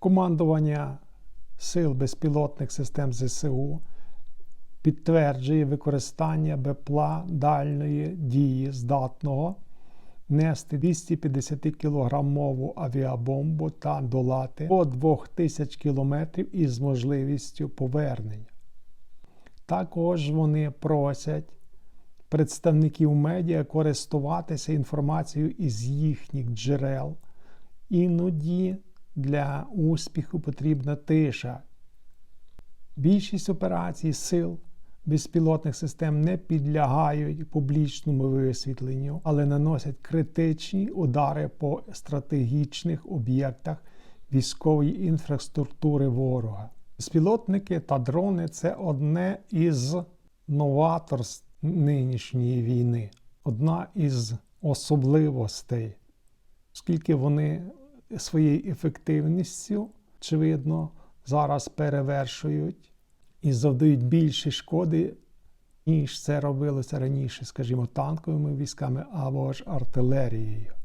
Командування Сил безпілотних систем ЗСУ підтверджує використання БПЛА дальної дії здатного нести 250 кілограмову авіабомбу та долати до 2000 кілометрів із можливістю повернення. Також вони просять представників медіа користуватися інформацією із їхніх джерел. Іноді для успіху потрібна тиша. Більшість операцій сил безпілотних систем не підлягають публічному висвітленню, але наносять критичні удари по стратегічних об'єктах військової інфраструктури ворога. Безпілотники та дрони це одне із новаторств нинішньої війни, одна із особливостей, оскільки вони своєю ефективністю, очевидно, зараз перевершують і завдають більше шкоди, ніж це робилося раніше, скажімо, танковими військами або ж артилерією.